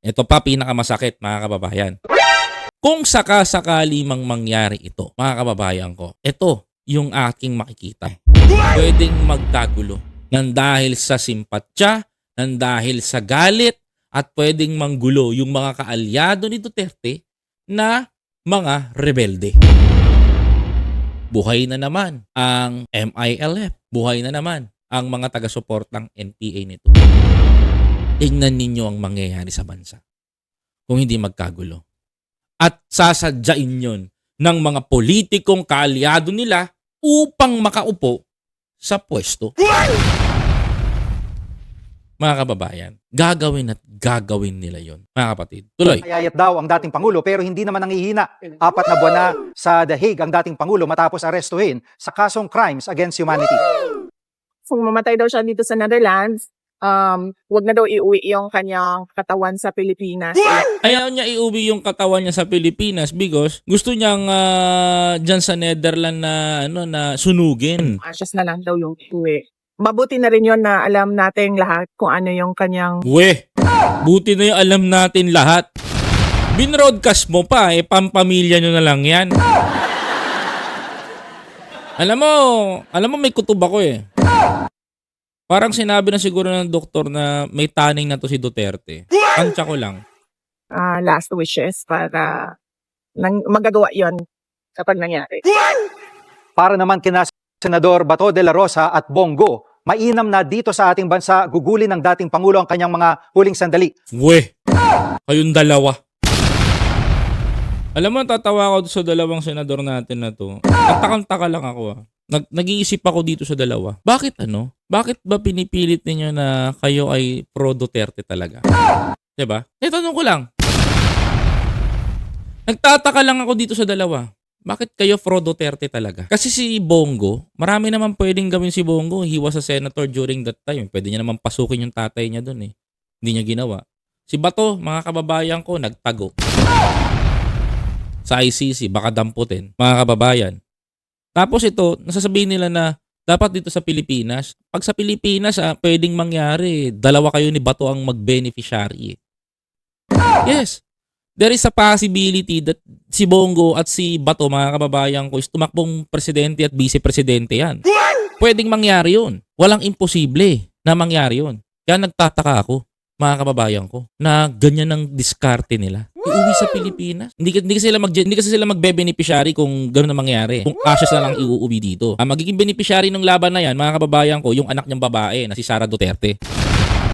Ito pa pinakamasakit mga kababayan. Kung sakasakali mang mangyari ito, mga kababayan ko, ito yung aking makikita. Pwedeng magkagulo nang dahil sa simpatya, nang dahil sa galit, at pwedeng manggulo yung mga kaalyado ni Duterte na mga rebelde. Buhay na naman ang MILF. Buhay na naman ang mga taga-suportang NPA nito. Tingnan ninyo ang mangyayari sa bansa kung hindi magkagulo. At sasadyain yon ng mga politikong kaalyado nila upang makaupo sa pwesto. Mga kababayan, gagawin at gagawin nila yon. Mga kapatid, tuloy. Ayayat daw ang dating Pangulo pero hindi naman nangihina. Apat na buwan na sa The Hague ang dating Pangulo matapos arestuhin sa kasong crimes against humanity. kung mamatay daw siya dito sa Netherlands, um, wag na daw iuwi yung kanyang katawan sa Pilipinas. Ayaw niya iuwi yung katawan niya sa Pilipinas because gusto niyang ah, dyan sa Netherlands na ano na sunugin. Ashes na lang daw yung iuwi. Mabuti na rin yun na alam nating lahat kung ano yung kanyang We, buti na yung alam natin lahat. Binroadcast mo pa, eh, pampamilya nyo na lang yan. Alam mo, alam mo may kutob ako eh. Parang sinabi na siguro ng doktor na may taning na to si Duterte. Tansya ko lang. ah, last wishes para nang, magagawa yon kapag nangyari. Para naman kina Senador Bato de la Rosa at Bongo, mainam na dito sa ating bansa gugulin ng dating Pangulo ang kanyang mga huling sandali. We, kayong dalawa. Alam mo, tatawa ako sa dalawang senador natin na to. At takang-taka lang ako ah. Nag nag-iisip ako dito sa dalawa. Bakit ano? Bakit ba pinipilit ninyo na kayo ay pro Duterte talaga? 'Di ba? Eh, tanong ko lang. Nagtataka lang ako dito sa dalawa. Bakit kayo pro Duterte talaga? Kasi si Bongo, marami naman pwedeng gawin si Bongo. He was a senator during that time. Pwede niya naman pasukin yung tatay niya dun eh. Hindi niya ginawa. Si Bato, mga kababayan ko, nagtago. Sa ICC, baka damputin. Mga kababayan. Tapos ito, nasasabihin nila na dapat dito sa Pilipinas, pag sa Pilipinas, ah, pwedeng mangyari, dalawa kayo ni Bato ang mag-beneficiary. Yes. There is a possibility that si Bongo at si Bato, mga kababayan ko, is tumakbong presidente at vice-presidente yan. Pwedeng mangyari yun. Walang imposible na mangyari yun. Kaya nagtataka ako, mga kababayan ko, na ganyan ang diskarte nila. Iuwi sa Pilipinas. Hindi, hindi, kasi sila mag, hindi kasi sila magbe-beneficiary kung gano'n na mangyari. Kung ashes na lang iuuwi dito. Ang magiging beneficiary ng laban na yan, mga kababayan ko, yung anak niyang babae na si Sara Duterte.